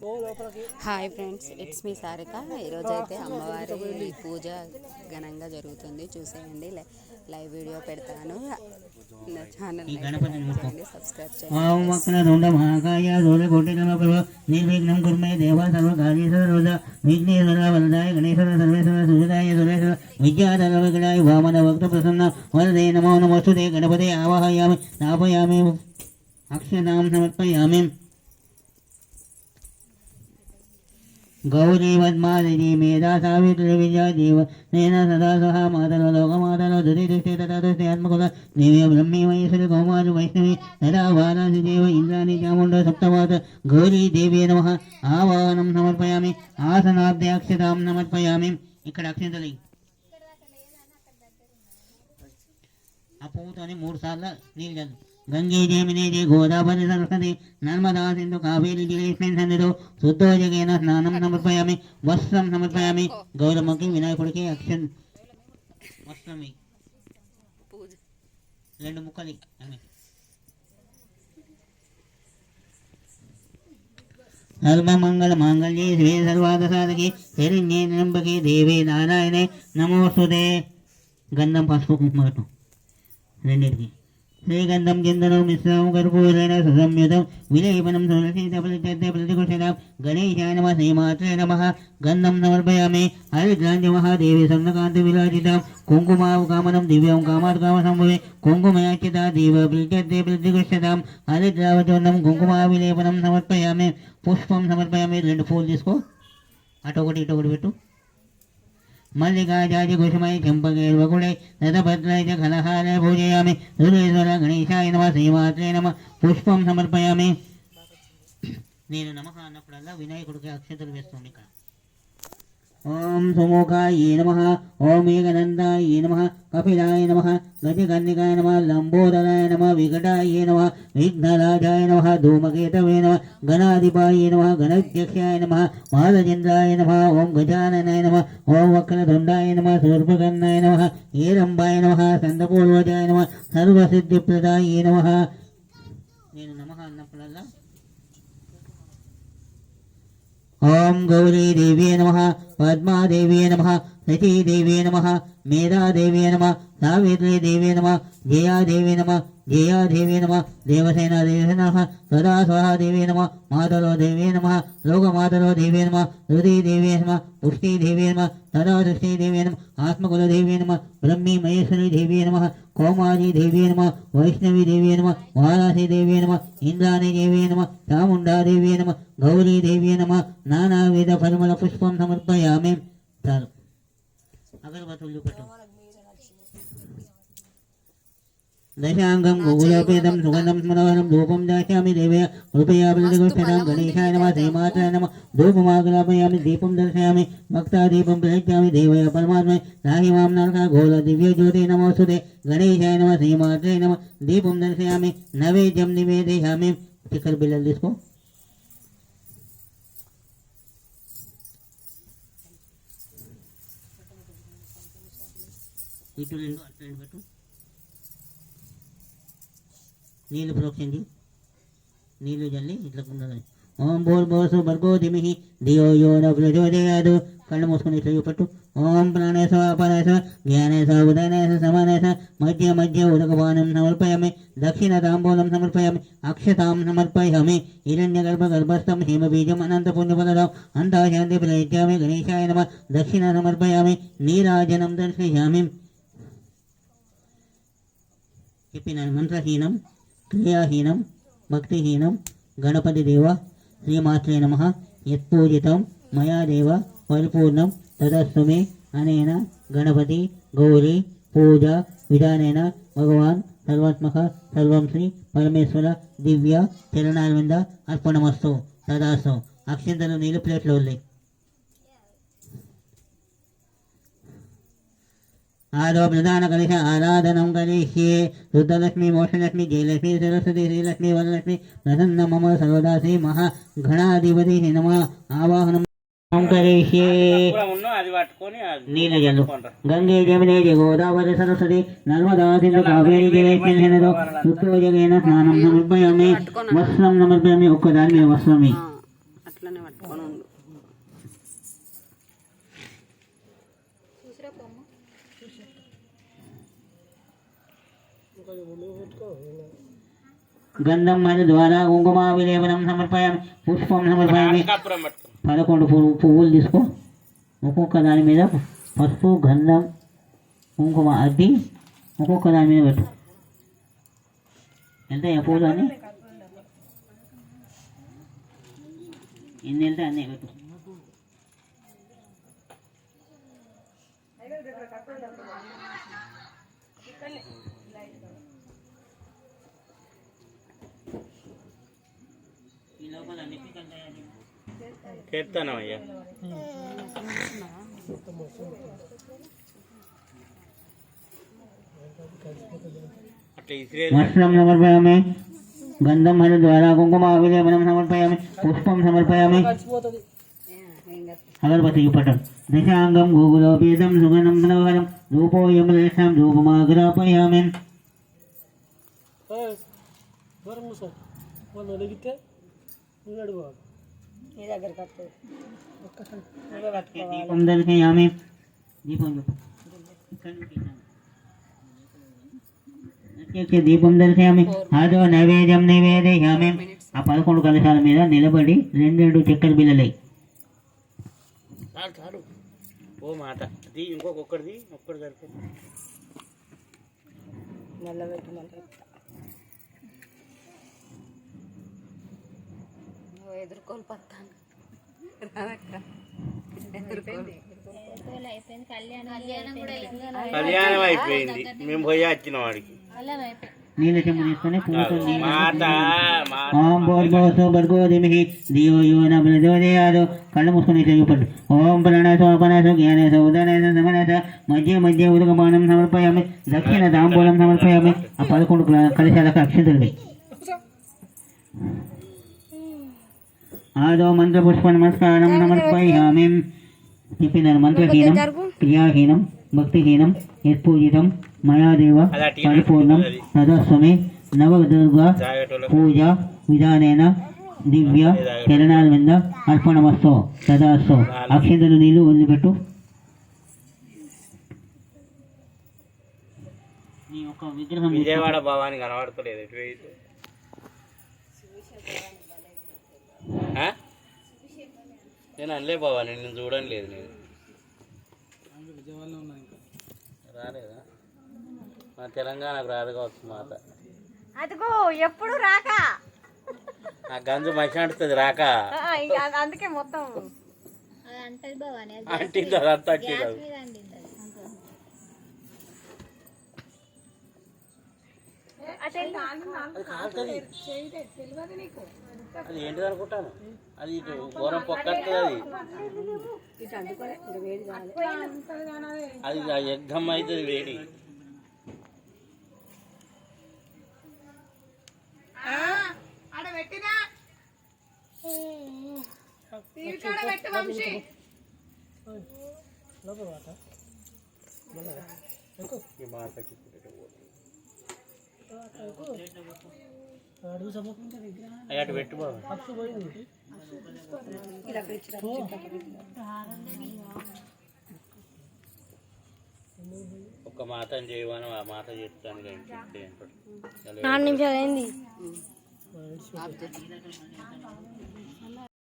Hi friends it's me Sarika ఈరోజు అయితే అమ్మవారి పూజ ఘనంగా జరుగుతుంది చూసేయండి లై- లైవ్ వీడియో పెడతాను నా ఛానల్ ఈ గణపతిని ముట్టుకో. చేయండి సబ్స్క్రైబ్ ఓం చేయండి వక్రతుండ మహాకాయ సూర్యకోటి నమః నిర్విఘ్నం కుర్మే దేవ సర్వకార్యేషు సర్వదా విఘ్నేశ్వర వరదాయ గణేశ్వర సర్వేశ్వర సుజదాయ సురేశ్వర విద్యాధర విఘ్నాయ వామన భక్త ప్రసన్న వరదే నమో నమస్తుతే గణపతే ఆవాహయామి స్థాపయామి అక్షతాం సమర్పయామి గౌరీ మేధా సావిత్రి విద్యా జీవ నేన సదా సహా మాతల లోకమాతల దురి దృష్టి తథా దృష్టి ఆత్మకుల దేవి బ్రహ్మీ మహేశ్వరి కౌమారి వైష్ణవి తదా వారాసి దేవ ఇంద్రాణి చాముండ సప్తవాత గౌరీ దేవే నమ ఆవాహనం సమర్పయామి ఆసనాభ్యాక్షతాం సమర్పయామి ఇక్కడ అక్షంతలు అప్పుతోని మూడు సార్లు నీళ్ళు జమినేజే గోదావరి సరస్వతి. నర్మదా సింధు కావేరి జలేస్మిన్ సన్నిధో. శుద్ధోజగేన స్నానం సమర్పయామి వస్త్రం సమర్పయామి. గౌరమ్మకి వినాయకుడికి అక్షన్ వస్త్రం రెండు ముక్కలు. సర్వమంగళ మాంగళ్యే శ్రీ సర్వాద సాధకి శరణ్యే నంబకి దేవి నారాయణే. నమోస్తుతే గంధం పసుపు కుంకుమ రెండింటికి. శ్రీగంధం చిందనం మిశ్రమం కర్పూరేణ సుసంయుతం విలేపనం తులసీతపలితపలికుశలం గణేశాయ నమ శ్రీమాత్రే నమ గంధం సమర్పయామి హరిద్రాంజ మహాదేవి స్వర్ణకాంతి విరాజితాం కుంకుమావు కామనం దివ్యం కామాత్ కామ సంభవే కుంకుమయాచిత దీవ ప్రీత్యర్థే ప్రతిగుష్యతాం హరిద్రావచూర్ణం కుంకుమా విలేపనం సమర్పయామి పుష్పం సమర్పయామి రెండు పూలు తీసుకో. అటు ఒకటి ఇటు ఒకటి పెట్టు. మల్లికాచార్య కుసుమై చెంపకే వకుళై రథభద్రై చ కలహారే పూజయామి హృదయేశ్వర గణేశాయ నమ శ్రీమాత్రే నమ పుష్పం సమర్పయామి నేను నమః అన్నప్పుడల్లా వినాయకుడికి అక్షతలు వేస్తాను ఇక్కడ ఓం సుముఖాయ నమ ఓం ఏకనందాయ నమ కపిలాయ నమ గజకర్ణికాయ నమ లంబోదరాయ నమ వికటాయ నమ విఘ్నరాజాయ నమ ధూమకేతవే నమ గణాధిపాయ నమ గణాధ్యక్షాయ నమ మాలచంద్రాయ నమ ఓం గజాననాయ నమ ఓం వక్రతుండాయ నమ శూర్పకర్ణాయ నమ ఏరంబాయ నమ సందపూర్వజాయ నమ సర్వసిద్ధిప్రదాయ నమ. నేను నమ అన్నప్పుడల్లా. ఓం గౌరీ దేవీ నమ పద్మాదేవే నమ సతీదేవే నమ మేధాదేవే నమ సావిత్రీదేవే నమ జయాదేవే నమ జయాదేవే నమ దేవసేనాదేవే నమ సదా స్వహా నమ మాతరో దేవీ నమ లోకమాతరో దేవీ నమ హృదయదేవే నమ పుష్టిదేవే నమ సదా దృష్టి నమ ఆత్మకులదేవే నమ బ్రహ్మీ మహేశ్వరీదేవే నమ కోమాదీదేవే నమ వైష్ణవీదేవే నమ వారాసీదేవే నమ ఇంద్రాణిదేవే నమ చాముండాదేవే నమ గౌరీదేవే నమ నానావిధ పరిమళ పుష్పం సమర్పయ సమర్పయామి చాలు అగరబత్తులు పెట్టు దశాంగం గోగులోపేతం సుగంధం స్మరవరం ధూపం దాస్యామి దేవయ కృపయాభిషేకం గణేశాయ నమ శ్రీమాత్ర నమ ధూపమాగ్రాపయామి దీపం దర్శయామి భక్తాదీపం ప్రయత్యామి దేవయ పరమాత్మ రాహి మాం నరక ఘోర దివ్య జ్యోతి నమోస్తుతే గణేశాయ నమ శ్రీమాత్రే నమ దీపం దర్శయామి నైవేద్యం నివేదయామి చిక్కర బిల్లలు తీసుకో ఇటు రెండు అటు రెండు పెట్టు. నీళ్ళు ప్రోక్షించి. నీళ్ళు జల్లి ఇట్లా ఉండాలి ఓం భూర్ భోసు భర్గో ధిమిహి దియో యో న ప్రచోదయాదు కళ్ళు మూసుకుని ఇట్లా చూపట్టు ఓం ప్రాణేశ అపరేశ జ్ఞానేశ ఉదయనేశ సమానేశ మధ్య మధ్య ఉదకపానం సమర్పయామి. దక్షిణ తాంబూలం సమర్పయామి. అక్షతాం సమర్పయామి. హిరణ్య గర్భ గర్భస్థం హేమబీజం అనంత పుణ్యపదం అంతా శాంతి ప్రయత్యామి గణేశాయ నమ. దక్షిణ సమర్పయామి. నీరాజనం దర్శయామి. చెప్పిన మంత్రహీనం క్రియాహీనం భక్తిహీనం గణపతి దేవ శ్రీమాత్రే నమ యత్పూజితం మయాదేవ పరిపూర్ణం తదస్సుమే అనేన గణపతి గౌరీ పూజ విధానేన భగవాన్ సర్వాత్మక సర్వం శ్రీ పరమేశ్వర దివ్య చరణారవింద అర్పణమస్తు తదాస్తు. అక్షంతలు నీళ్ళు ప్లేట్లో ఉన్నాయి. ఆదో ప్రధాన కలిశ ఆరాధనం కలిష్యే శుద్ధలక్ష్మి మోక్షలక్ష్మి జయలక్ష్మి సరస్వతి శ్రీలక్ష్మి వరలక్ష్మి ప్రసన్న మమ సర్వదా శ్రీ మహా గణాధిపతి నమ ఆవాహనం కలిష్యే అది పట్టుకొని అది నీళ్ళ జల్లు గంగే జమినే గోదావరి సరస్వతి నర్మదా సింధు కావేరి జలేస్మిన్ హెనదో శుద్ధో జగేన స్నానం సమర్పయామి వస్త్రం సమర్పయామి ఒక్కదాని మీద వస్త్రమే ఆ, అట్లనే పట్టు కొనండు గంధం మరియు ద్వారా కుంకుమ విలేపనం సమర్పయామి పుష్పం సమర్పయామి కప్పురం పట్టుకో పదకొండు పువ్వు పువ్వులు తీసుకో ఒక్కొక్క దాని మీద పసుపు గంధం కుంకుమ అద్ది ఒక్కొక్క దాని మీద పెట్టు ఎంత పూలు అని ఎన్ని వెళ్తే అన్నీ పెట్టు చేయి. చేస్తాను అయ్యా అట్లా ఇసిరే వస్త్రం సమర్పయామి గంధం మరియు ద్వారా కుంకుమ విలేపనం సమర్పయామి పుష్పం సమర్పయామి అగరబత్తి చూపటం దశాంగం గూగులోపేతం సుగంధం మనోహరం రూపోయం రేషాం రూపమాగ్రాపయామి దీపం దర్శయామి దీపం చూపు. ఇక్కడ నుంచి ఇట్లా. ప్రత్యక్ష దీపం దర్శయామి ఆదో నైవేద్యం నివేదయామి ఆ పదకొండు కలశాల మీద నిలబడి రెండు రెండు చక్కెర బిల్లలై చాలు చాలు ఓ మాట అది ఇంకొకటిది ఒక్కటి సరిపోతుంది ఎదుర్కోలు పత్తాను కళ్యాణం అయిపోయింది. మేము పోయి వచ్చిన వాడికి మాట ఓం భూర్భువస్సు భర్గో ధిమహి ధియో యో న ప్రచోదయాత్ కళ్ళు మూసుకొని ఓం ప్రణసో మధ్య మధ్య ఉదకమానం సమర్పయామి. దక్షిణ తాంబూలం సమర్పయామి. ఆ పదకొండు కల- కలశాలకు అక్షంతులు ఆదో మంత్రపుష్ప నమస్కారం సమర్పయామి చెప్పినారు మంత్రహీనం క్రియాహీనం భక్తిహీనం యత్పూజితం మయాదేవ పరిపూర్ణం అది. తదస్వమి నవదుర్గా పూజ విధానేన దివ్య చరణాల మీద అర్పణమస్తో తదాస్తో అక్షంతలు నీళ్ళు వదిలిపెట్టు. విగ్రహం విజయవాడ భవాని కనబడతలేదు నేను అనలే భవాని నేను చూడడం లేదు నేను. రాలేదా? మన తెలంగాణకు రాదు కావచ్చు మాత. అదిగో ఎప్పుడు రాక? ఆ గంజు మంచి అంటుంది రాక. అందుకే మొత్తం. అంటింది అదంతా అంటింది. అది. అదే అది కాలుతుంది అది ఏంటిది అనుకుంటాను? అది ఇటు ఘోరం పొక్కడుతుంది అది. అది ఆ యజ్ఞం అవుతుంది వేడి. ఈ అయ్య అటు పెట్టు ఒక మాటను చేయమని ఆ మాట చెప్తాను నాలుగు నిమిషాలు అయింది.